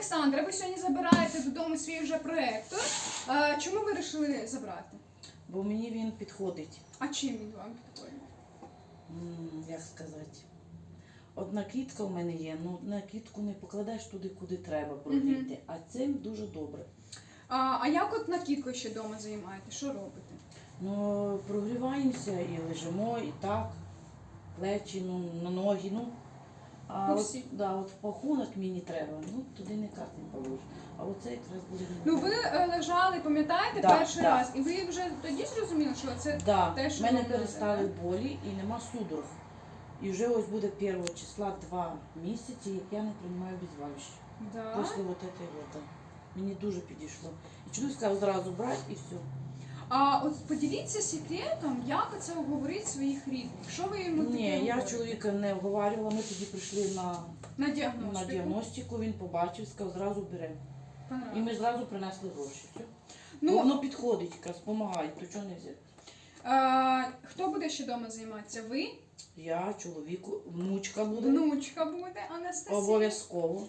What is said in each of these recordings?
Олександра, ви сьогодні забираєте додому свій вже проектор. Е, Чому ви вирішили забрати? Бо мені він підходить. А чим він вам підходить? М, Як сказати? Одна квітка в мене є, ну одна квітку не покладаєш туди, куди треба продіти. А цим дуже добре. А, а як от накидкою ще вдома займаєте? Що робите? Ну, прогріваємося і лежимо, і так, плечі, ну, на ноги, ну. А Ну, от, да, от пахунок мені треба, ну туди ніяк не положиш. А оце якраз буде. Ну ви е, лежали, пам'ятаєте, Да, перший да. раз, і ви вже тоді зрозуміли, що це Да, те, що мене вам треба, перестали болі і нема судорог. І вже ось буде 1 числа два місяці, як я не приймаю обезболюще. да? Після вот этой вот. Мені дуже підійшло. І чоловік сказав зразу брати і все. А от поділіться секретом, як це говорить своїх рідних. Що ви йому таке Ні, я говорите? чоловіка не вговарювала, ми тоді прийшли на, на на діагностику. діагностику, він побачив, сказав, зразу. Понравилось. І ми зразу принесли гроші. Все. Ну, воно підходить, якраз допомагає, то чого не взяти. а, хто буде ще вдома займатися? Ви? Я, чоловіку, внучка буде. Внучка буде, Анастасія. Обов'язково.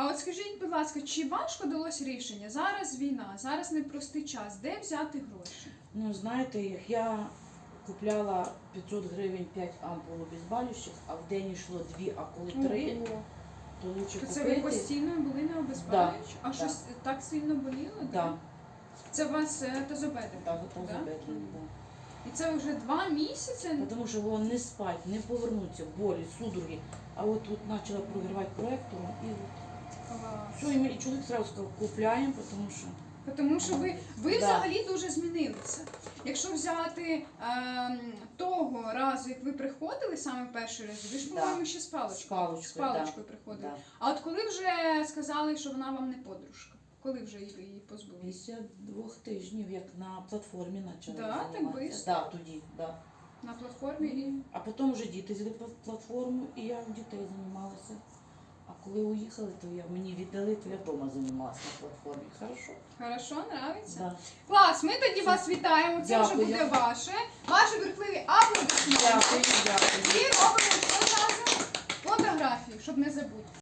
А от скажіть, будь ласка, чи важко далось рішення? Зараз війна, зараз непростий час. Де взяти гроші? Ну, знаєте, як я купляла 500 гривень 5 ампул обезболюючих, а в день йшло 2, а коли 3, Ого. то лучше То це ви постійно були на обезболюючі? А да. щось так сильно боліло? Да, Це у вас е, так, Да? забедрено, да. І це вже два місяці? Тому що було не спать, не повернуться, болі, судороги. А от тут почала прогрівати проектором і от. Все, і, ми, і чоловік зразу сказав, купляємо, тому що Тому що ви, ви Да. взагалі дуже змінилися. Якщо взяти ем, того разу, як ви приходили саме перший раз, ви ж, Да. по-моєму, ще з паличкою. з паличкою. З паличкою приходили. Да. А от коли вже сказали, що вона вам не подружка? Коли вже її її позбулися? Після двох тижнів, як на платформі почали Да, так займатися. бистро? Да, тоді, да. На платформі і. А потім вже діти взяли пла- платформу, і я в дітей займалася. А коли уїхали, то я мені віддали, то я вдома займалася на платформі. Хорошо? Хорошо, нравиться? Да. Клас, ми тоді вас вітаємо. Це вже Дякую. буде ваше. Ваші верхливі аплодисменти. Дякую, дякую. І робимо? Фотографії, щоб не забути.